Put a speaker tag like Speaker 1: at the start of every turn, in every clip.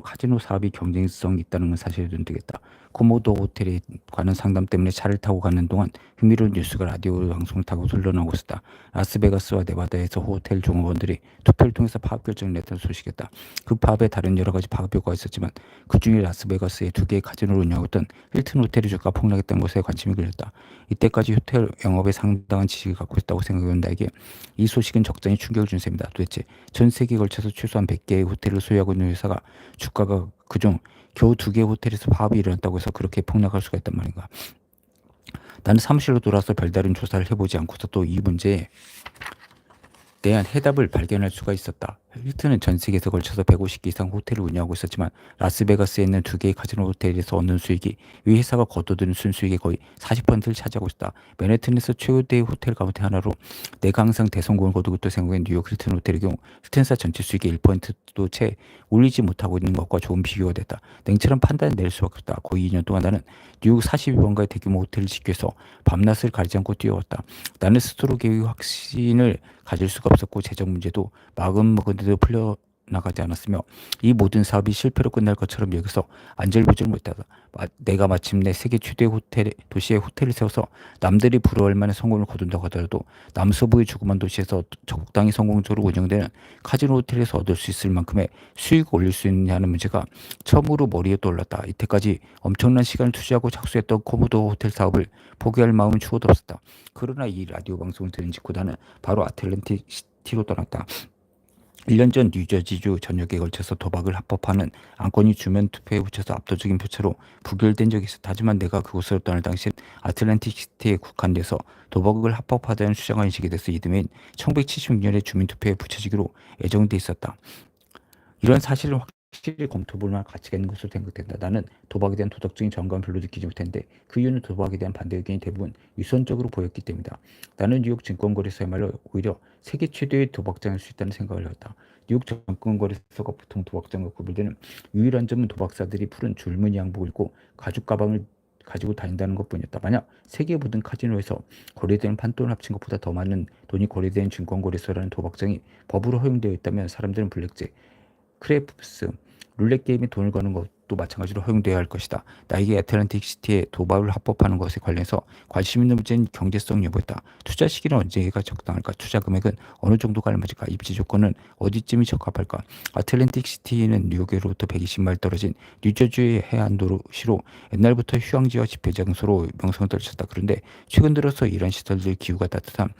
Speaker 1: 카지노 사업이 경쟁성이 있다는 건 사실이 되겠다. 코모도 호텔에 관한 상담 때문에 차를 타고 가는 동안 흥미로운 뉴스가 라디오 방송을 타고 흘러나오고 있었다. 라스베가스와 네바다에서 호텔 종업원들이 투표를 통해서 파업 결정을 냈다는 소식이었다. 그 파업에 다른 여러 가지 파업 효과가 있었지만 그 중에 라스베가스에 두 개의 카지노를 운영하고 있던 힐튼 호텔의 주가 폭락했다는 것에 관심이 끌렸다. 이때까지 호텔 영업에 상당한 지식을 갖고 있다고 생각해온 나에게 이 소식은 적잖이 충격을 준 셈이다. 도대체 전 세계에 걸쳐서 최소한 100개의 호텔을 소유하고 있는 회사가 주가가 그중 겨우 두 개의 호텔에서 파업이 일어났다고 해서 그렇게 폭락할 수가 있단 말인가. 나는 사무실로 돌아서 별다른 조사를 해보지 않고서 또 이 문제에 대한 해답을 발견할 수가 있었다. 힐튼은 전 세계에서 걸쳐서 150개 이상 호텔을 운영하고 있었지만 라스베가스에 있는 두 개의 카지노 호텔에서 얻는 수익이 이 회사가 거둬들인 순수익의 거의 40%를 차지하고 있다. 맨해튼에서 최고대의 호텔 가운데 하나로 내가 항상 대성공을 거두고 있다 생각한 뉴욕 힐튼 호텔의 경우 힐튼사 전체 수익의 1%도 채 올리지 못하고 있는 것과 좋은 비교가 됐다. 냉철한 판단을 내릴 수밖에 없다. 거의 2년 동안 나는 뉴욕 42번가의 대규모 호텔을 위해서 밤낮을 가리지 않고 뛰어왔다. 나는 스스로 계획 확신을 가질 수가 없었고 재정 문제도 마음 먹은데도 풀려 나가지 않았으며 이 모든 사업이 실패로 끝날 것처럼 여기서 안절부절 못하다. 내가 마침내 세계 최대 호텔 도시에 호텔을 세워서 남들이 부러워할 만한 성공을 거둔다고 하더라도 남서부의 조그만 도시에서 적당히 성공적으로 운영되는 카지노 호텔에서 얻을 수 있을 만큼의 수익을 올릴 수 있느냐는 문제가 처음으로 머리에 떠올랐다. 이때까지 엄청난 시간을 투자하고 착수했던 코모도 호텔 사업을 포기할 마음은 추호도 없었다. 그러나 이 라디오 방송을 들은 직후 나는 바로 아틀랜틱 시티로 떠났다. 1년 전 뉴저지주 전역에 걸쳐서 도박을 합법화하는 안건이 주면 투표에 붙여서 압도적인 표차로 부결된 적이 있었다. 하지만 내가 그곳으로 떠날 당시 아틀란틱 시티에 국한돼서 도박을 합법화되는 주장을 인식이 돼서 이듬해인 1976년에 주민투표에 붙여지기로 예정돼 있었다. 이런 사실을 확 실히 검토해볼 만한 가치가 있는 것으로 생각된다. 나는 도박에 대한 도덕적인 정감을 별로 느끼지 못했는데 그 이유는 도박에 대한 반대 의견이 대부분 유선적으로 보였기 때문이다. 나는 뉴욕 증권거래소야말로 오히려 세계 최대의 도박장일 수 있다는 생각을 했다. 뉴욕 증권거래소가 보통 도박장과 구별되는 유일한 점은 도박사들이 푸른 줄무늬 양복을 입고 가죽 가방을 가지고 다닌다는 것뿐이었다. 만약 세계 모든 카지노에서 거래되는 판돈을 합친 것보다 더 많은 돈이 거래되는 증권거래소라는 도박장이 법으로 허용되어 있다면 사람들은 블랙잭, 크래프스, 룰렛 게임에 돈을 거는 것도 마찬가지로 허용되어야 할 것이다. 나에게 애틀란틱 시티에 도박을 합법화하는 것에 관련해서 관심 있는 문제는 경제성 여부였다. 투자 시기는 언제가 적당할까? 투자 금액은 어느 정도가 알맞을까? 입지 조건은 어디쯤이 적합할까? 아틀란틱 시티는 뉴욕으로부터 120마일 떨어진 뉴저지의 해안 도시로 옛날부터 휴양지와 집회 장소로 명성을 떨쳤다. 그런데 최근 들어서 이런 시설들 기후가 따뜻한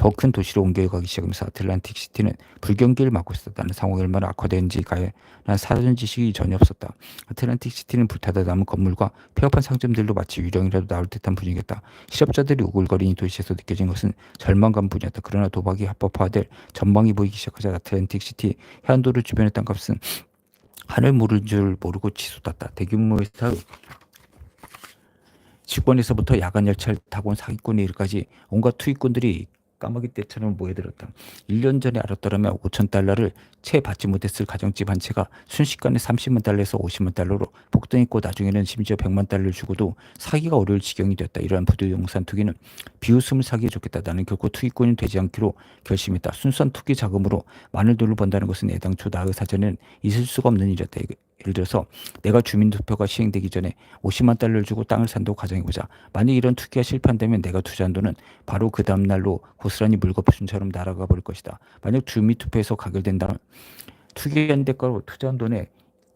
Speaker 1: 더 큰 도시로 옮겨가기 시작하면서 아틀란틱 시티는 불경기를 맞고 있었다는 상황이 얼마나 악화되는지 가난 사전 지식이 전혀 없었다. 아틀란틱 시티는 불타다 남은 건물과 폐업한 상점들로 마치 유령이라도 나올 듯한 분위기였다. 실업자들이 우글거리는 도시에서 느껴진 것은 절망감 뿐이었다. 그러나 도박이 합법화될 전망이 보이기 시작하자 아틀란틱 시티 해안도로 주변의 땅값은 하늘 모를 줄 모르고 치솟았다. 대규모 회사 직권에서부터 야간 열차를 타고 온 사기꾼에 이르까지 온갖 투입꾼들이 까마귀 떼처럼 모여들었다. 1년 전에 알았더라면 5천 달러를 채 받지 못했을 가정집 한 채가 순식간에 30만 달러에서 50만 달러로 폭등했고 나중에는 심지어 100만 달러를 주고도 사기가 어려울 지경이 되었다. 이러한 부동산 투기는 비웃음을 사기에 좋겠다. 나는 결코 투기꾼이 되지 않기로 결심했다. 순수한 투기 자금으로 많은 돈을 번다는 것은 애당초 나의 사전에는 있을 수가 없는 일이었다. 예를 들어서 내가 주민투표가 시행되기 전에 50만 달러를 주고 땅을 산다고 가정해보자. 만약 이런 투기가 실패한다면 내가 투자한 돈은 바로 그 다음날로 고스란히 물거품처럼 날아가 버릴 것이다. 만약 주민투표에서 가결된다면 투기한 대가로 투자한 돈에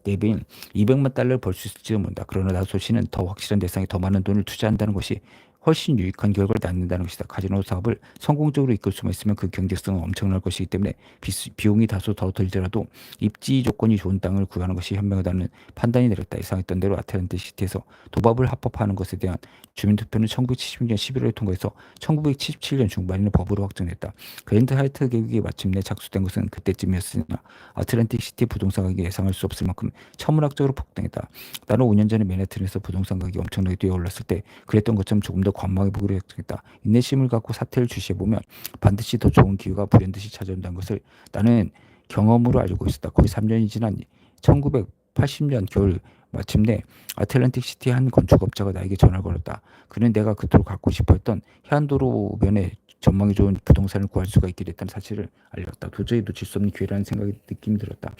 Speaker 1: 4배인 200만 달러를 벌 수 있을지도 모른다. 그러나 나소시는 더 확실한 대상에 더 많은 돈을 투자한다는 것이 훨씬 유익한 결과를 낳는다는 것이다. 카지노 사업을 성공적으로 이끌 수만 있으면 그 경제성은 엄청날 것이기 때문에 비 용이 다소 더 들더라도 입지 조건이 좋은 땅을 구하는 것이 현명하다는 판단이 내렸다. 예상했던 대로 아틀란틱 시티에서 도박을 합법화하는 것에 대한 주민투표는 1976년 11월에 통과해서 1977년 중반에는 법으로 확정됐다. 그랜드 하이트 계획이 마침내 착수된 것은 그때쯤이었으나 아틀란틱 시티 부동산 가격이 예상할 수 없을 만큼 천문학적으로 폭등했다. 나는 5년 전에 맨해튼에서 부동산 가격이 엄청나게 뛰어올랐을 때 그랬던 것처럼 조금 더 관망해 보기로 했겠다. 인내심을 갖고 사태를 주시해 보면 반드시 더 좋은 기회가 불현듯이 찾아온다는 것을 나는 경험으로 알고 있었다. 거의 3년이 지난 1980년 겨울 마침내 아틀란틱 시티 한 건축업자가 나에게 전화를 걸었다. 그는 내가 그토록 갖고 싶어했던 해안도로 면에 전망이 좋은 부동산을 구할 수가 있게 됐다는 사실을 알렸다. 도저히 놓칠 수 없는 기회라는 생각이 느낌이 들었다.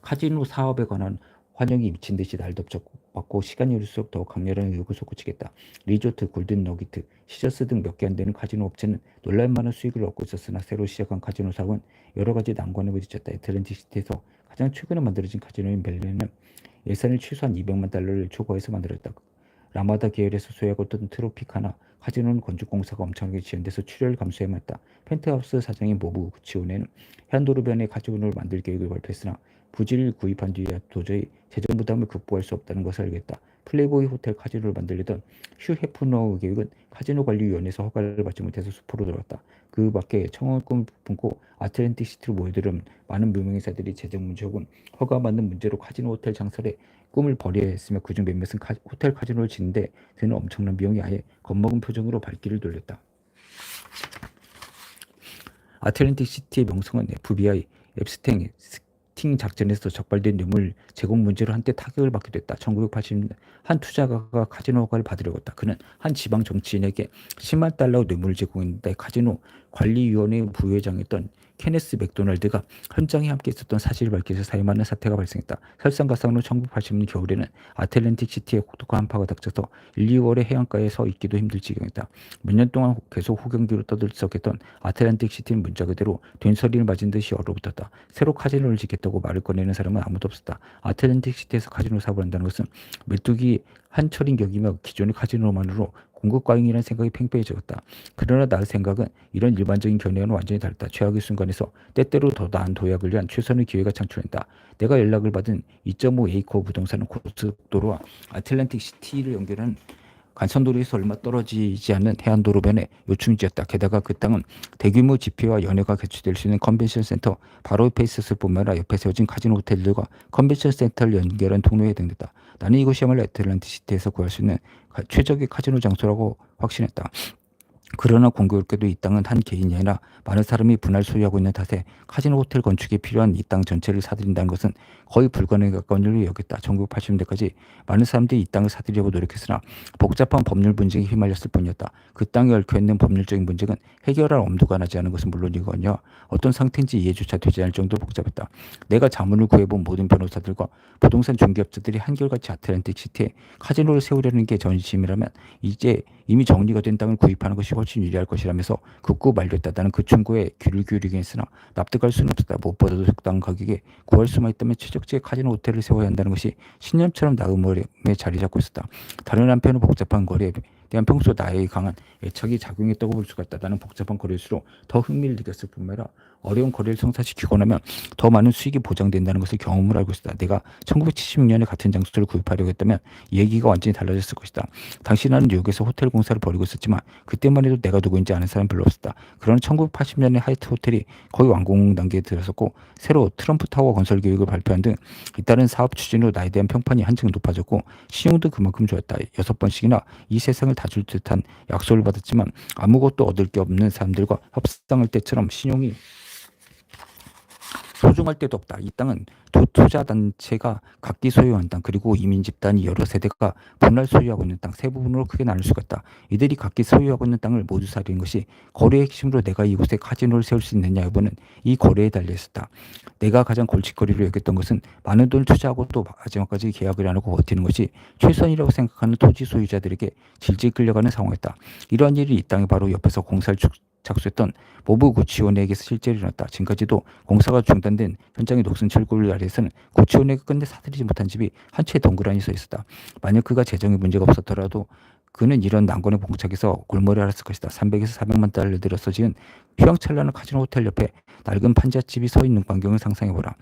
Speaker 1: 카지노 사업에 관한 환영이 미친 듯이 날 덮쳤고 시간이 흐를수록 더욱 강렬한 의혹을 솟구치겠다. 리조트, 골든 너기트, 시저스 등 몇 개 안 되는 카지노 업체는 놀랄만한 수익을 얻고 있었으나 새로 시작한 카지노 사업은 여러 가지 난관을 부딪혔다. 애틀랜틱 시티에서 가장 최근에 만들어진 카지노인 벨레는 예산을 최소한 200만 달러를 초과해서 만들었다. 라마다 계열에서 소유하고 있던 트로피카나 카지노는 건축공사가 엄청나게 지연돼서 출혈을 감수해야만 했다. 펜트하우스 사장인 모부 구치온에는 해안도로변에 카지노를 만들 계획을 발표했으나 부지를 구입한 뒤에 도저히 재정 부담을 극복할 수 없다는 것을 알겠다. 플레이보이 호텔 카지노를 만들려던 휴 헤프너 계획은 카지노 관리위원회에서 허가를 받지 못해서 수포로 돌아왔다. 그 밖에 청원 꿈을 품고 아틀랜틱 시티로 모여들은 많은 무명인사들이 재정 문제 혹은 허가 받는 문제로 카지노 호텔 장설에 꿈을 버려야 했으며 그중 몇몇은 카, 호텔 카지노를 짓는데 드는 엄청난 비용이 아예 겁먹은 표정으로 발길을 돌렸다. 아틀랜틱 시티의 명성은 FBI, 앱스탱, 스 팅 작전에서 적발된 뇌물 제공 문제로 한때 타격을 받게 됐다. 1980년 한 투자가가 카지노 허가를 받으려고 했다. 그는 한 지방 정치인에게 10만 달러 뇌물을 제공했는데 카지노 관리위원회 부회장이었던 케네스 맥도날드가 현장에 함께 있었던 사실을 밝혀서 사임하는 사태가 발생했다. 설상가상으로 1980년 겨울에는 아틀랜틱 시티에 혹독한 한파가 닥쳐서 1, 2월에 해안가에 서 있기도 힘들 지경이었다. 몇 년 동안 계속 호경기로 떠들썩했던 아틀랜틱 시티는 문자 그대로 된소리를 맞은 듯이 얼어붙었다. 새로 카지노를 짓겠다고 말을 꺼내는 사람은 아무도 없었다. 아틀랜틱 시티에서 카지노 사업을 한다는 것은 메뚜기 한철인 격이며 기존의 카지노만으로 공급 과잉이라는 생각이 팽팽해졌다. 그러나 나의 생각은 이런 일반적인 견해와는 완전히 다르다. 최악의 순간에서 때때로 더 나은 도약을 위한 최선의 기회가 창출된다. 내가 연락을 받은 2.5 에이커 부동산은 고속도로와 아틀랜틱 시티를 연결하는 간선도로에서 얼마 떨어지지 않는 해안도로변에 요충지였다. 게다가 그 땅은 대규모 집회와 연회가 개최될 수 있는 컨벤션 센터 바로 옆에 있었을 뿐만 아니라 옆에 세워진 카지노 호텔들과 컨벤션 센터를 연결한 통로에 해당됐다. 나는 이곳이야말로 애틀랜틱 시티에서 구할 수 있는 최적의 카지노 장소라고 확신했다. 그러나 공교롭게도 이 땅은 한 개인이 아니라 많은 사람이 분할 소유하고 있는 탓에 카지노 호텔 건축에 필요한 이 땅 전체를 사들인다는 것은 거의 불가능에 가까운 일로 여겼다. 1980년대까지 많은 사람들이 이 땅을 사들이려고 노력했으나 복잡한 법률 분쟁에 휘말렸을 뿐이었다. 그 땅에 얽혀있는 법률적인 문제는 해결할 엄두가 나지 않은 것은 물론이거니와 어떤 상태인지 이해조차 되지 않을 정도로 복잡했다. 내가 자문을 구해본 모든 변호사들과 부동산 중개업자들이 한결같이 아틀란틱 시티에 카지노를 세우려는 게 전심이라면 이제 이미 정리가 된 땅을 구입하는 것이 훨씬 유리할 것이라면서 굳고 말렸다. 나는 그 충고에 귀를 기울이긴 했으나 납득할 수는 없었다. 무엇보다도 적당한 가격에 구할 수만 있다면 최적지의 카지노 호텔을 세워야 한다는 것이 신념처럼 나음에 자리 잡고 있었다. 다른 한편은 복잡한 거리에 대한 평소 나의 강한 애착이 작용했다고 볼 수가 있다. 나는 복잡한 거리일수록 더 흥미를 느꼈을 뿐만 아니라 어려운 거리를 성사시키고 나면 더 많은 수익이 보장된다는 것을 경험을 알고 있었다. 내가 1976년에 같은 장소를 구입하려고 했다면 얘기가 완전히 달라졌을 것이다. 당시 나는 뉴욕에서 호텔 공사를 벌이고 있었지만 그때만 해도 내가 누구인지 아는 사람 별로 없었다. 그러나 1980년에 하이트 호텔이 거의 완공 단계에 들어섰고 새로 트럼프 타워 건설 계획을 발표한 등 잇따른 사업 추진으로 나에 대한 평판이 한층 높아졌고 신용도 그만큼 좋았다. 여섯 번씩이나 이 세상을 다 줄 듯한 약속을 받았지만 아무것도 얻을 게 없는 사람들과 협상할 때처럼 신용이 소중할 때도 없다. 이 땅은 두 투자 단체가 각기 소유한 땅 그리고 이민 집단이 여러 세대가 분할 소유하고 있는 땅 세 부분으로 크게 나눌 수가 있다. 이들이 각기 소유하고 있는 땅을 모두 사려는 것이 거래의 핵심으로 내가 이곳에 카지노를 세울 수 있느냐 여부는 이 거래에 달려 있었다. 내가 가장 골칫거리로 여겼던 것은 많은 돈을 투자하고 또 마지막까지 계약을 안 하고 버티는 것이 최선이라고 생각하는 토지 소유자들에게 질질 끌려가는 상황이었다. 이러한 일이 이 땅에 바로 옆에서 공사를 착수했던 모브 구치원에게서 실제로 일어났다. 지금까지도 공사가 중단된 현장의 녹슨 철골 아래에서는 구치원에게 끝내 사들이지 못한 집이 한 채 덩그러니 서 있었다. 만약 그가 재정에 문제가 없었더라도 그는 이런 난관에 봉착해서 골머리 앓았을 것이다. 300에서 400만 달러 들여서 지은 휘황찬란한 카지노 호텔 옆에 낡은 판잣집이 서 있는 광경을 상상해보라.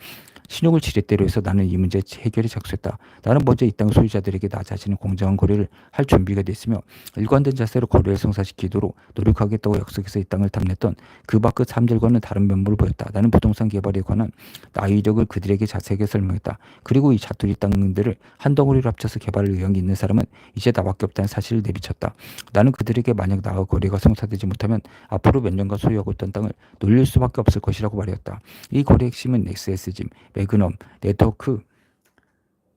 Speaker 1: 신용을 지렛대로 해서 나는 이 문제 해결에 착수했다. 나는 먼저 이 땅 소유자들에게 나 자신의 공정한 거래를 할 준비가 됐으며 일관된 자세로 거래를 성사시키도록 노력하겠다고 약속해서 이 땅을 탐냈던 그 밖의 사람들과는 다른 면모를 보였다. 나는 부동산 개발에 관한 나의 이력을 그들에게 자세하게 설명했다. 그리고 이 자투리 땅들을 한 덩어리로 합쳐서 개발할 의향이 있는 사람은 이제 나밖에 없다는 사실을 내비쳤다. 나는 그들에게 만약 나와 거래가 성사되지 못하면 앞으로 몇 년간 소유하고 있던 땅을 놀릴 수밖에 없을 것이라고 말했다. 이 거래 핵심은 SS짐, 매그넘, 네트워크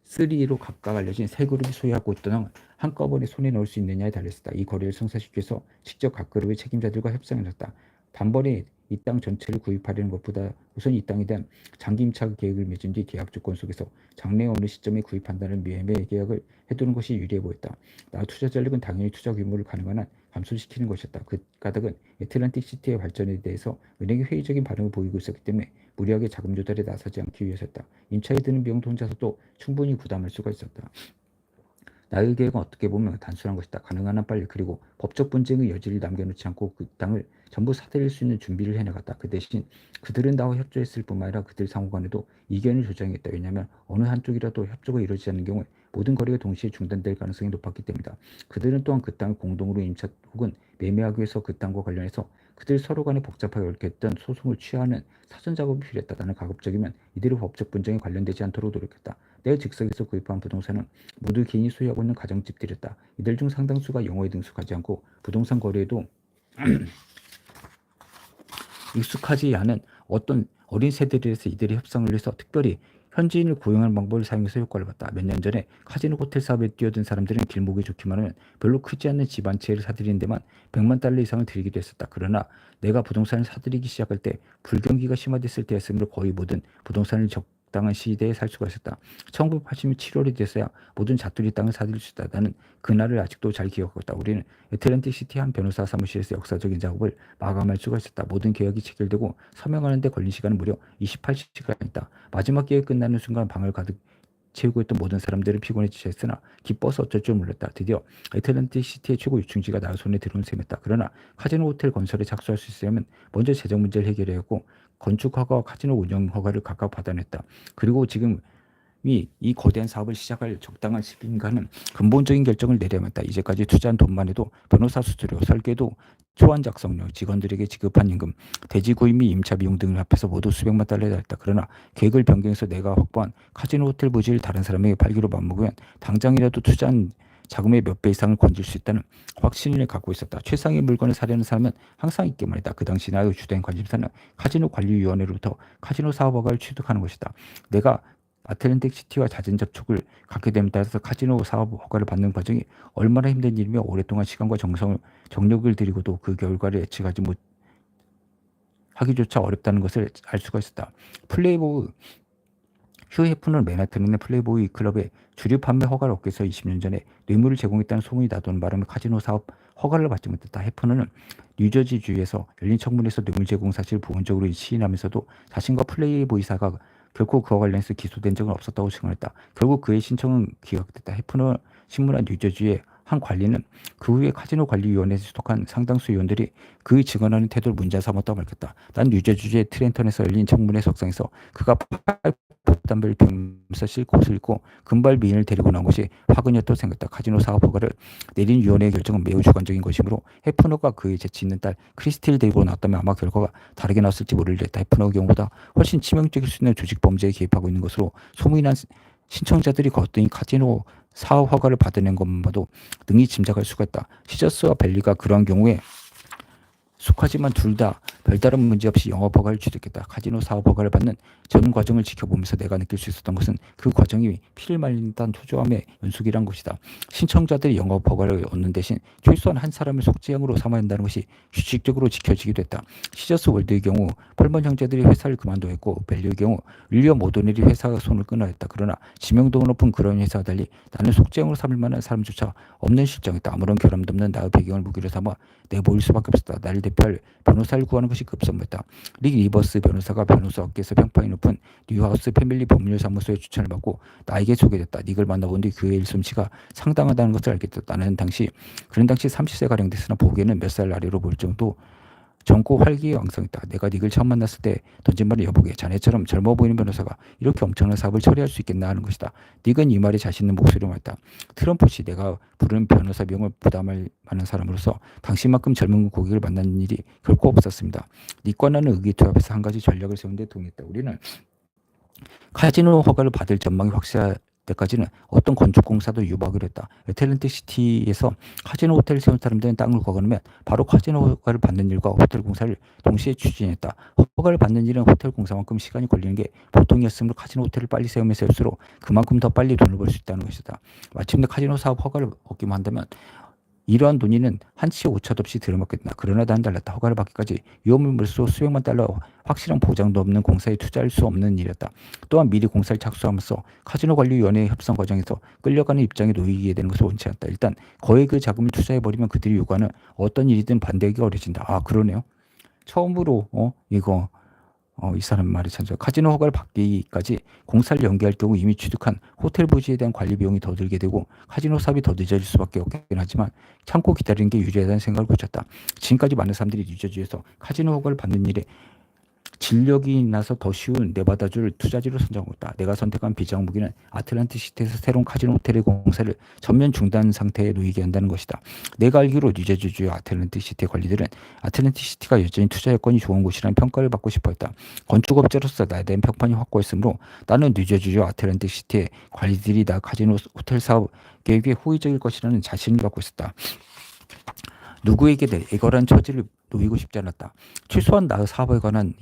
Speaker 1: 3로 각각 알려진 세 그룹이 소유하고 있던 한꺼번에 손에 넣을 수 있느냐에 달렸다. 이 거래를 성사시켜서 직접 각 그룹의 책임자들과 협상을 했다. 단번에 이 땅 전체를 구입하려는 것보다 우선 이 땅에 대한 장기 임차 계획을 맺은 뒤 계약 조건 속에서 장래 어느 시점에 구입한다는 매매 계약을 해두는 것이 유리해 보였다. 나 투자 전략은 당연히 투자 규모를 가능한 한 감소시키는 것이었다. 그 까닭은 애틀란틱 시티의 발전에 대해서 은행이 회의적인 반응을 보이고 있었기 때문에 무리하게 자금 조달에 나서지 않기 위해서였다. 임차에 드는 비용도 혼자서도 충분히 부담할 수가 있었다. 나의 계획은 어떻게 보면 단순한 것이다. 가능한 한 빨리 그리고 법적 분쟁의 여지를 남겨놓지 않고 그 땅을 전부 사들일 수 있는 준비를 해나갔다. 그 대신 그들은 나와 협조했을 뿐만 아니라 그들 상호 간에도 이견을 조장했다. 왜냐하면 어느 한쪽이라도 협조가 이루어지지 않는 경우에 모든 거래가 동시에 중단될 가능성이 높았기 때문이다. 그들은 또한 그 땅을 공동으로 임차 혹은 매매하기 위해서 그 땅과 관련해서 그들 서로 간에 복잡하게 얽혔던 소송을 취하는 사전 작업이 필요했다. 나는 가급적이면 이들의 법적 분쟁에 관련되지 않도록 노력했다. 내 즉석에서 구입한 부동산은 모두 개인이 소유하고 있는 가정집들이었다. 이들 중 상당수가 영어에 능숙하지 않고 부동산 거래에도 익숙하지 않은 어떤 어린 세대들에서 이들이 협상을 해서 특별히 현지인을 고용하는 방법을 사용해서 효과를 봤다. 몇 년 전에 카지노 호텔 사업에 뛰어든 사람들은 길목이 좋기만 하면 별로 크지 않는 집한 채를 사들이는 데만 100만 달러 이상을 들이기도 했었다. 그러나 내가 부동산을 사들이기 시작할 때 불경기가 심화됐을 때였으므로 거의 모든 부동산을 적 당한 시대에 살 수가 있었다. 1980년 7월이 돼서야 모든 자투리 땅을 사들일 수 있다. 나는 그날을 아직도 잘 기억하고 있다. 우리는 애틀랜틱 시티 한 변호사 사무실에서 역사적인 작업을 마감할 수가 있었다. 모든 계약이 체결되고 서명하는 데 걸린 시간은 무려 28시간이다. 마지막 계획 끝나는 순간 방을 가득 채우고 있던 모든 사람들은 피곤해 지쳤으나 기뻐서 어쩔 줄 몰랐다. 드디어 애틀랜틱 시티의 최고 유충지가 나의 손에 들어온 셈이었다. 그러나 카지노 호텔 건설에 착수할 수 있으려면 먼저 재정 문제를 해결해야 했고 건축 허가와 카지노 운영 허가를 각각 받아냈다. 그리고 지금 이, 이 거대한 사업을 시작할 적당한 시기인가는 근본적인 결정을 내려야만 했다. 이제까지 투자한 돈만 해도 변호사 수수료, 설계도, 초안 작성료, 직원들에게 지급한 임금, 대지 구입 및 임차 비용 등을 합해서 모두 수백만 달러에 달했다. 그러나 계획을 변경해서 내가 확보한 카지노 호텔 부지를 다른 사람에게 팔기로 맘먹으면 당장이라도 투자한 자금의 몇 배 이상을 건질 수 있다는 확신을 갖고 있었다. 최상의 물건을 사려는 사람은 항상 있기만 했다. 그 당시 나의 주된 관심사는 카지노 관리위원회로부터 카지노 사업 허가를 취득하는 것이다. 내가 아틀랜틱 시티와 잦은 접촉을 갖게 됨에 따라서 카지노 사업 허가를 받는 과정이 얼마나 힘든 일이며 오랫동안 시간과 정성을 정력을 들이고도 그 결과를 예측하지 못 하기조차 어렵다는 것을 알 수가 있었다. 플레이보우 휴 해프는 맨하튼에 있는 플레이보이 클럽에 주류 판매 허가를 얻기 위해서 20년 전에 뇌물을 제공했다는 소문이 나도는 바람에 카지노 사업 허가를 받지 못했다. 해프는 뉴저지 주에서 열린 청문회에서 뇌물 제공 사실을 부분적으로 시인하면서도 자신과 플레이보이사가 결코 그와 관련해서 기소된 적은 없었다고 증언했다. 결국 그의 신청은 기각됐다. 해프는 신문한 뉴저지의 한 관리는 그 후에 카지노 관리위원회에 소속한 상당수 의원들이 그 증언하는 태도를 문제 삼았다고 밝혔다. 난 뉴저지주의 트렌턴에서 열린 청문회 석상에서 그가 담배를 피우면서 싣고 입고 금발 미인을 데리고 나온 것이 화근이었다고 생각했다. 카지노 사업 허가를 내린 위원회의 결정은 매우 주관적인 것이므로 해프너가 그의 재치 있는 딸 크리스티를 데리고 나왔다면 아마 결과가 다르게 나왔을지 모르겠다. 해프너의 경우보다 훨씬 치명적일 수 있는 조직 범죄에 개입하고 있는 것으로 소문이 난 신청자들이 거뜬히 카지노 사업 허가를 받아낸 것만 봐도 능히 짐작할 수가 있다. 시저스와 벨리가 그러한 경우에 속하지만 둘 다 별다른 문제 없이 영업 허가를 취득했다. 카지노 사업 허가를 받는 전 과정을 지켜보면서 내가 느낄 수 있었던 것은 그 과정이 피를 말린 듯한 초조함의 연속이란 것이다. 신청자들이 영업 허가를 얻는 대신 최소한 한 사람을 속죄형으로 삼아야 한다는 것이 규칙적으로 지켜지기도 했다. 시저스 월드의 경우 펄먼 형제들이 회사를 그만둬야 했고 벨리의 경우 윌리엄 오도넬이 회사가 손을 끊어야 했다. 그러나 지명도가 높은 그런 회사와 달리 나는 속죄형으로 삼을 만한 사람조차 없는 실정이다. 아무런 결함도 없는 나의 배경을 무기로 삼아 내보일 수밖에 없었다. 나를 대표할 변호사를 구하는 것이 급선무였다. 릭 리버스 변호사가 변호사 업계에서 평판이 높은 뉴하우스 패밀리 법률사무소에 추천을 받고 나에게 소개됐다. 닉을 만나본 뒤 그의 일솜씨가 상당하다는 것을 알게 됐다. 나는 당시 그런 당시 30세 가량 됐으나 보기에는 몇 살 아래로 볼 정도 젊고 활기왕성했다. 내가 닉을 처음 만났을 때 던진 말은 여보게 자네처럼 젊어 보이는 변호사가 이렇게 엄청난 사업을 처리할 수 있겠나 하는 것이다. 닉은 이 말에 자신 있는 목소리로 말했다. 트럼프 씨 내가 부른 변호사 비용을 부담할 만한 사람으로서 당신만큼 젊은 고객을 만나는 일이 결코 없었습니다. 닉과 나는 의기투합해서 한 가지 전략을 세운 데 동의했다. 우리는 카지노 허가를 받을 전망이 확실할 때까지는 어떤 건축공사도 유박을 했다. 애틀랜틱 시티에서 카지노 호텔을 세운 사람들은 땅을 거거면 바로 카지노 허가를 받는 일과 호텔 공사를 동시에 추진했다. 허가를 받는 일은 호텔 공사만큼 시간이 걸리는 게 보통이었으므로 카지노 호텔을 빨리 세우면 세울수록 그만큼 더 빨리 돈을 벌 수 있다는 것이다. 마침내 카지노 사업 허가를 얻기만 한다면 이러한 논의는 한치 오차도 없이 들어먹겠다. 그러나 난 달랐다. 허가를 받기까지 위험을 물수 수백만 달러 확실한 보장도 없는 공사에 투자할 수 없는 일이었다. 또한 미리 공사를 착수하면서 카지노 관리위원회 협상 과정에서 끌려가는 입장에 놓이게 되는 것을 원치 않다. 일단 거의 그 자금을 투자해버리면 그들이 요구하는 어떤 일이든 반대하기 어려진다. 아 그러네요. 처음으로 어 이거 어, 이 사람 말이 참 좋아. 카지노 허가를 받기까지 공사를 연기할 경우 이미 취득한 호텔 부지에 대한 관리 비용이 더 들게 되고 카지노 사업이 더 늦어질 수밖에 없긴 하지만 참고 기다리는 게 유리하다는 생각을 고쳤다. 지금까지 많은 사람들이 뉴저지에서 카지노 허가를 받는 일에 진력이 나서 더 쉬운 네바다주를 투자지로 선정했다. 내가 선택한 비장 무기는 아틀란티 시티에서 새로운 카지노 호텔의 공사를 전면 중단 상태에 놓이게 한다는 것이다. 내가 알기로 뉴저지주의 아틀란티 시티 관리들은 아틀란티 시티가 여전히 투자 여건이 좋은 곳이라는 평가를 받고 싶어했다. 건축업자로서 나에 대한 평판이 확고했으므로 나는 뉴저지주 아틀란티 시티의 관리들이 나 카지노 호텔 사업 계획에 호의적일 것이라는 자신을 갖고 있었다. 누구에게도 애걸한 처지를 놓이고 싶지 않았다. 최소한 나의 사업에 관한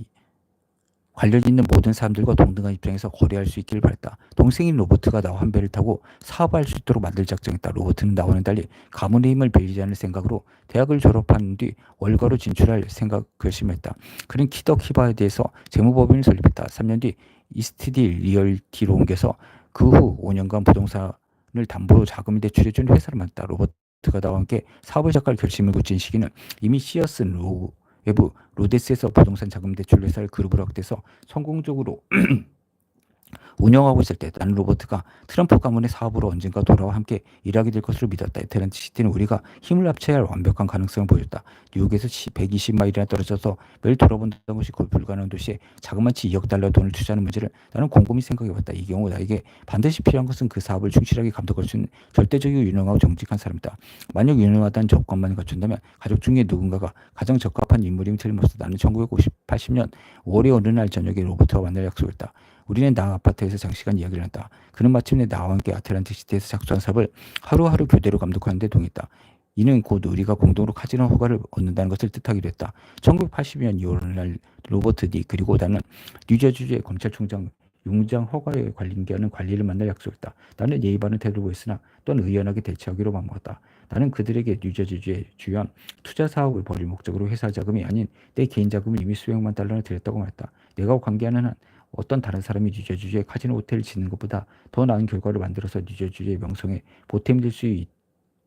Speaker 1: 관련 있는 모든 사람들과 동등한 입장에서 거래할 수 있기를 바랬다. 동생인 로버트가 나와 한 배를 타고 사업할 수 있도록 만들 작정했다. 로버트는 나와는 달리 가문의 힘을 빌리지 않을 생각으로 대학을 졸업한 뒤 월가로 진출할 생각 결심했다. 그는 키덕 히바에 대해서 재무법인을 설립했다. 3년 뒤 이스트딜 리얼티로 옮겨서 그 후 5년간 부동산을 담보로 자금을 대출해준 회사를 만났다. 로버트가 나와 함께 사업을 시작할 결심을 굳힌 시기는 이미 시어스 로 외부 로데스에서 부동산 자금 대출 회사를 그룹으로 확대해서 성공적으로 운영하고 있을 때 나는 로버트가 트럼프 가문의 사업으로 언젠가 돌아와 함께 일하게 될 것으로 믿었다. 에테란트 시티는 우리가 힘을 합쳐야 할 완벽한 가능성을 보였다. 뉴욕에서 120마일이나 떨어져서 매일 돌아본다는 것이 거의 불가능한 도시에 자그마치 2억 달러 돈을 투자하는 문제를 나는 곰곰이 생각해봤다. 이 경우 나에게 반드시 필요한 것은 그 사업을 충실하게 감독할 수 있는 절대적이고 유능하고 정직한 사람이다. 만약 유능하다는 조건만 갖춘다면 가족 중에 누군가가 가장 적합한 인물이면 틀림없어. 나는 1980년 5월의 어느 날 저녁에 로버트와 만날 약속했다. 우리는 나 아파트에서 장시간 이야기를 한다. 그는 마침내 나와 함께 아틀란틱 시티에서 착수한 사업을 하루하루 교대로 감독하는 데 동했다. 이는 곧 우리가 공동으로 카지노 허가를 얻는다는 것을 뜻하기도 했다. 1982년 2월 날 로버트 디 그리고 나는 뉴저지주의 검찰총장 용장 허가에 관련하는 관리를 만날 약속했다. 나는 예의 바른 태도를 보였으나 또한 의연하게 대처하기로 맘먹었다. 나는 그들에게 뉴저지주의 주요한 투자 사업을 벌일 목적으로 회사 자금이 아닌 내 개인 자금을 이미 수백만 달러나 들였다고 말했다. 내가 관계하는 한 어떤 다른 사람이 뉴저지주에 카지노 호텔을 짓는 것보다 더 나은 결과를 만들어서 뉴저지주의 명성에 보탬이 될 수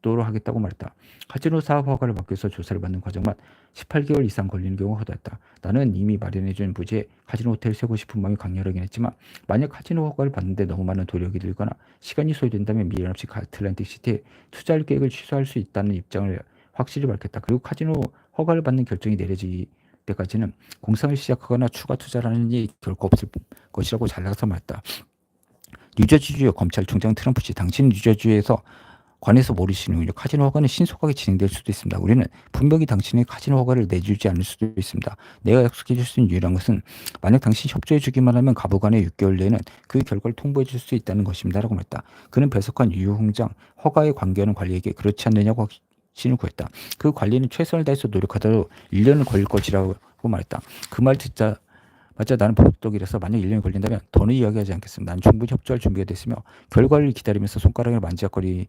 Speaker 1: 있도록 하겠다고 말했다. 카지노 사업 허가를 받기 위해서 조사를 받는 과정만 18개월 이상 걸리는 경우가 허다했다. 나는 이미 마련해준 부지에 카지노 호텔을 세고 싶은 마음이 강렬하긴 했지만 만약 카지노 허가를 받는데 너무 많은 도력이 들거나 시간이 소요된다면 미련 없이 아틀란틱 시티에 투자할 계획을 취소할 수 있다는 입장을 확실히 밝혔다. 그리고 카지노 허가를 받는 결정이 내려지기 때까지는 공상을 시작하거나 추가 투자라는 일이 결코 없을 것이라고 잘나가서 말했다. 뉴저지주의 검찰총장 트럼프 씨, 당신 뉴저지에서 관해서 모르시는군요. 카지노 허가는 신속하게 진행될 수도 있습니다. 우리는 분명히 당신의 카지노 허가를 내주지 않을 수도 있습니다. 내가 약속해 줄 수 있는 유일한 것은 만약 당신이 협조해 주기만 하면 가부간의 6개월 내에는 그 결과를 통보해 줄 수 있다는 것입니다. 라고 말했다. 그는 배석한 유홍장 허가에 관계하는 관리에게 그렇지 않느냐고 신을 구했다. 그 관리는 최선을 다해서 노력하더라도 1년은 걸릴 것이라고 말했다. 그 말 듣자 맞자 나는 복덕이라서 만약 1년이 걸린다면 더는 이야기하지 않겠습니다. 난 충분히 협조할 준비가 됐으며 결과를 기다리면서 손가락을 만지작거리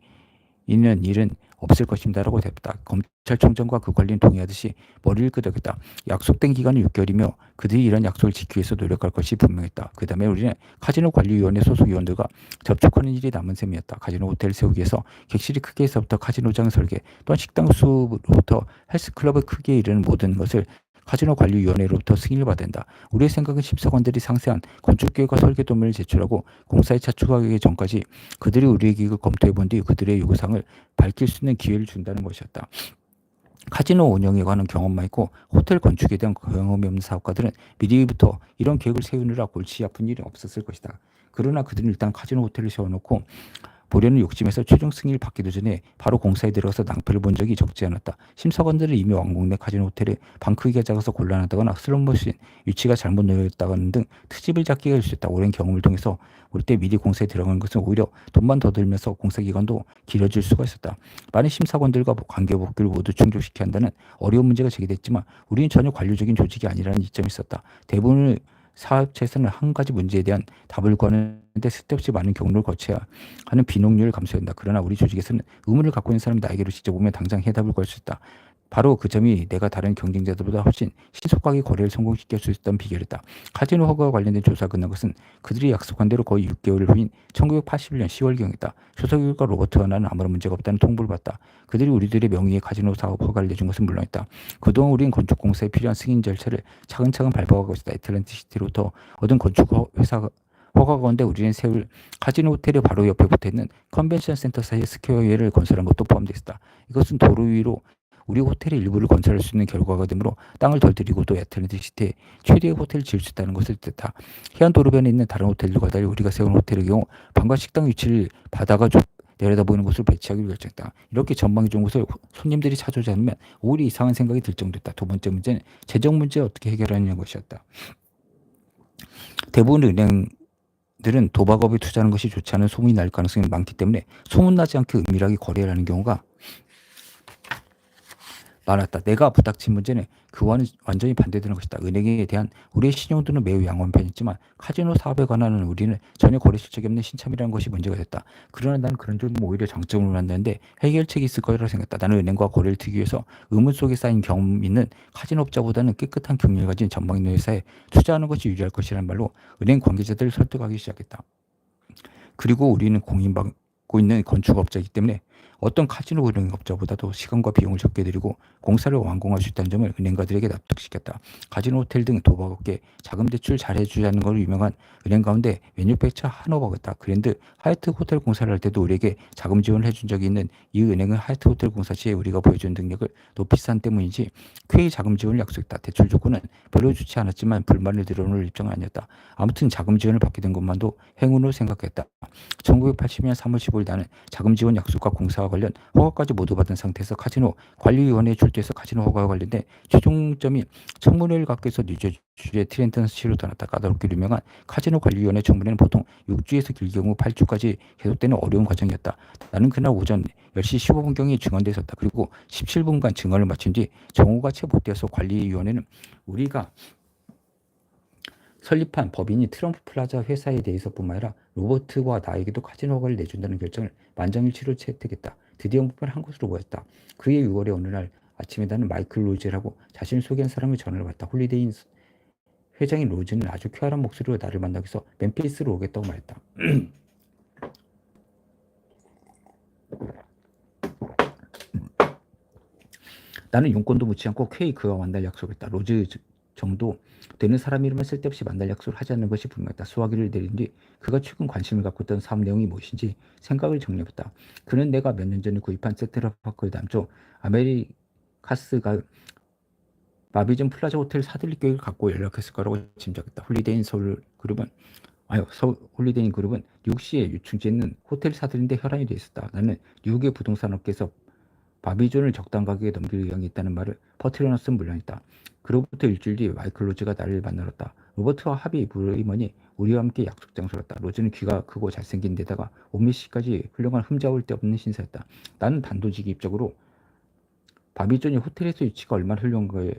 Speaker 1: 는 일은 없을 것입니다라고 대답다. 검찰총장과 그 관리는 동의하듯이 머리를 끄덕였다. 약속된 기간은 6개월이며 그들이 이런 약속을 지키기 위해서 노력할 것이 분명했다. 그 다음에 우리는 카지노 관리위원회 소속 위원들과 접촉하는 일이 남은 셈이었다. 카지노 호텔 세우기 위해서 객실이 크게 해서부터 카지노장 설계 또한 식당 수부터 헬스클럽을 크게 이르는 모든 것을 카지노 관리위원회로부터 승인을 받아야 된다. 우리의 생각은 심사관들이 상세한 건축계획과 설계 도면을 제출하고 공사에 차축하기 전까지 그들이 우리의 계획을 검토해 본 뒤 그들의 요구사항을 밝힐 수 있는 기회를 준다는 것이었다. 카지노 운영에 관한 경험만 있고 호텔 건축에 대한 경험이 없는 사업가들은 미리부터 이런 계획을 세우느라 골치 아픈 일이 없었을 것이다. 그러나 그들은 일단 카지노 호텔을 세워놓고 보려는 욕심에서 최종 승인을 받기도 전에 바로 공사에 들어가서 낭패를 본 적이 적지 않았다. 심사관들은 이미 왕복 내 카지노 호텔에 방 크기가 작아서 곤란하다거나 슬롯머신 위치가 잘못 놓였다거나 등 트집을 잡기가 할수 있다. 오랜 경험을 통해서 올때 미리 공사에 들어가는 것은 오히려 돈만 더 들면서 공사 기간도 길어질 수가 있었다. 많은 심사관들과 관계 복귀를 모두 충족시켜야 한다는 어려운 문제가 제기됐지만 우리는 전혀 관료적인 조직이 아니라는 이점이 있었다. 대부분의 사업체에서는 한 가지 문제에 대한 답을 구하는데 쓸데없이 많은 경로를 거쳐야 하는 비농률을 감수해야 한다. 그러나 우리 조직에서는 의문을 갖고 있는 사람이 나에게로 직접 오면 당장 해답을 구할 수 있다. 바로 그 점이 내가 다른 경쟁자들보다 훨씬 신속하게 거래를 성공시킬 수 있었던 비결이다. 카지노 허가와 관련된 조사가 끝난 것은 그들이 약속한 대로 거의 6개월 후인 1981년 10월경이다. 조사 결과 로버트와 나는 아무런 문제가 없다는 통보를 받다. 그들이 우리들의 명의의 카지노 사업 허가를 내준 것은 물론이다. 그동안 우린 건축공사에 필요한 승인 절차를 차근차근 밟아가고 있다. 애틀랜티 시티로부터 얻은 건축 허- 회사 허가 가운데 우리는 세울 카지노 호텔의 바로 옆에 붙어 있는 컨벤션 센터 사이에 스퀘어웨이를 건설한 것도 포함되어 있다. 이것은 도로 위로 우리 호텔의 일부를 건설할 수 있는 결과가 되므로 땅을 덜 들이고 또 애틀랜틱 시티에 최대의 호텔을 지을 수 있다는 것을 뜻다. 해안 도로변에 있는 다른 호텔들과 달리 우리가 세운 호텔의 경우 방과 식당 위치를 바다가 좁- 내려다 보이는 곳을 배치하기로 결정했다. 이렇게 전망이 좋은 곳을 손님들이 찾아오지 않으면 오히려 이상한 생각이 들 정도였다. 두 번째 문제는 재정 문제 어떻게 해결하느냐 것이었다. 대부분 은행 들은 도박업에 투자하는 것이 좋지 않은 소문이 날 가능성이 많기 때문에 소문나지 않게 은밀하게 거래를 하는 경우가 많았다. 내가 부닥친 문제는 그와는 완전히 반대되는 것이다. 은행에 대한 우리의 신용도는 매우 양호한 편이지만 카지노 사업에 관한 우리는 전혀 거래 실 적이 없는 신참이라는 것이 문제가 됐다. 그러나 나는 그런 점은 오히려 장점으로 만드는데 해결책이 있을 거라고 생각했다. 나는 은행과 거래를 트기 위해서 의문 속에 쌓인 경험 있는 카지노업자보다는 깨끗한 경륜을 가진 전망 있는 회사에 투자하는 것이 유리할 것이라는 말로 은행 관계자들을 설득하기 시작했다. 그리고 우리는 공인받고 있는 건축업자이기 때문에 어떤 카지노 운영업자보다도 시간과 비용을 적게 들이고 공사를 완공할 수 있다는 점을 은행가들에게 납득시켰다. 카지노 호텔 등 도박업계 자금 대출 잘해주자는 걸로 유명한 은행 가운데 하노버가 있다. 그랜드 하얏트 호텔 공사를 할 때도 우리에게 자금 지원을 해준 적이 있는 이 은행은 하얏트 호텔 공사 시에 우리가 보여준 능력을 높이 산 때문인지 쾌히 자금 지원을 약속했다. 대출 조건은 별로 좋지 않았지만 불만을 들어놓을 입장은 아니었다. 아무튼 자금 지원을 받게 된 것만도 행운으로 생각했다. 1980년 3월 15일 나는 자금 지원 약속과 공사 와 관련 허가까지 모두 받은 상태에서 카지노 관리위원회에 출두해서 카지노 허가와 관련된 최종점이 청문회를 갖기 위해서 뉴저지주의 트렌턴 시로 떠났다. 까다롭게 유명한 카지노 관리위원회 청문회는 보통 6주에서 길게 경우 8주까지 계속되는 어려운 과정이었다. 나는 그날 오전 10시 15분경에 증언대에 섰다. 그리고 17분간 증언을 마친 뒤 정오가 채못 되어서 관리위원회는 우리가 설립한 법인이 트럼프 플라자 회사에 대해서뿐만 아니라 로버트와 나에게도 카지노 허가를 내준다는 결정을 만장일치로 채택했다. 드디어 목표를 한 곳으로 모였다. 그해 6월의 어느 날 아침에 나는 마이클 로즈라고 자신을 소개한 사람의 전화를 받다. 홀리데이 회장인 로즈는 아주 쾌활한 목소리로 나를 만나기 위해서 멤피스로 오겠다고 말했다. 나는 용건도 묻지 않고 그와 만날 약속했다. 로즈 정도 되는 사람 이름을 쓸데없이 만날 약속을 하지 않는 것이 분명했다. 수화기를 내린 뒤 그가 최근 관심을 갖고 있던 사업 내용이 무엇인지 생각을 정리해봤다. 그는 내가 몇 년 전에 구입한 세트라파크의 남쪽 아메리카스가 마비전 플라자 호텔 사들릴 계획을 갖고 연락했을 거라고 짐작했다. 홀리데인 서울 그룹은 아유 서울 홀리데인 그룹은 뉴욕시에 유충지에 있는 호텔 사들인데 혈안이 돼 있었다. 나는 뉴욕의 부동산 업계에서 바비존을 적당 가격에 넘길 의향이 있다는 말을 퍼트려놨으면 물론이다. 그로부터 일주일 뒤 마이클 로즈가 나를 만나렀다. 로버트와 합의 부르이머니 우리와 함께 약속 장소였다. 로즈는 귀가 크고 잘생긴 데다가 옷매씨까지 훌륭한 흠잡을 데 없는 신사였다. 나는 단도직입적으로 바비존이 호텔에서 위치가 얼마나 훌륭한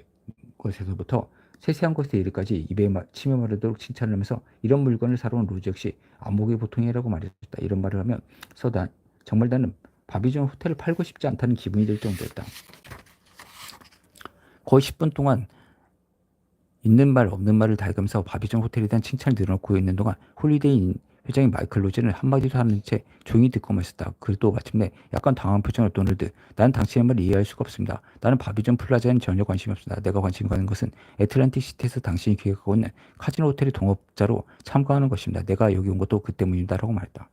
Speaker 1: 것에서부터 세세한 것에 이르까지 입에 마- 침에 마르도록 칭찬을 하면서 이런 물건을 사러 온 로즈 역시 안목의 보통이라고 말했다. 이런 말을 하면 서다 정말 나는 바비존 호텔을 팔고 싶지 않다는 기분이 들 정도였다. 거의 10분 동안 있는 말 없는 말을 다 해가면서 바비존 호텔에 대한 칭찬을 늘어놓고 있는 동안 홀리데이 회장인 마이클 로즈는 한마디도 하는 채 조용히 듣고만 있었다. 그래도 마침내 약간 당황한 표정으로 도널드, 나는 당신의 말을 이해할 수가 없습니다. 나는 바비존 플라자에는 전혀 관심이 없습니다. 내가 관심 가는 것은 애틀랜틱 시티에서 당신이 계획하고 있는 카지노 호텔의 동업자로 참가하는 것입니다. 내가 여기 온 것도 그 때문이다라고 말했다.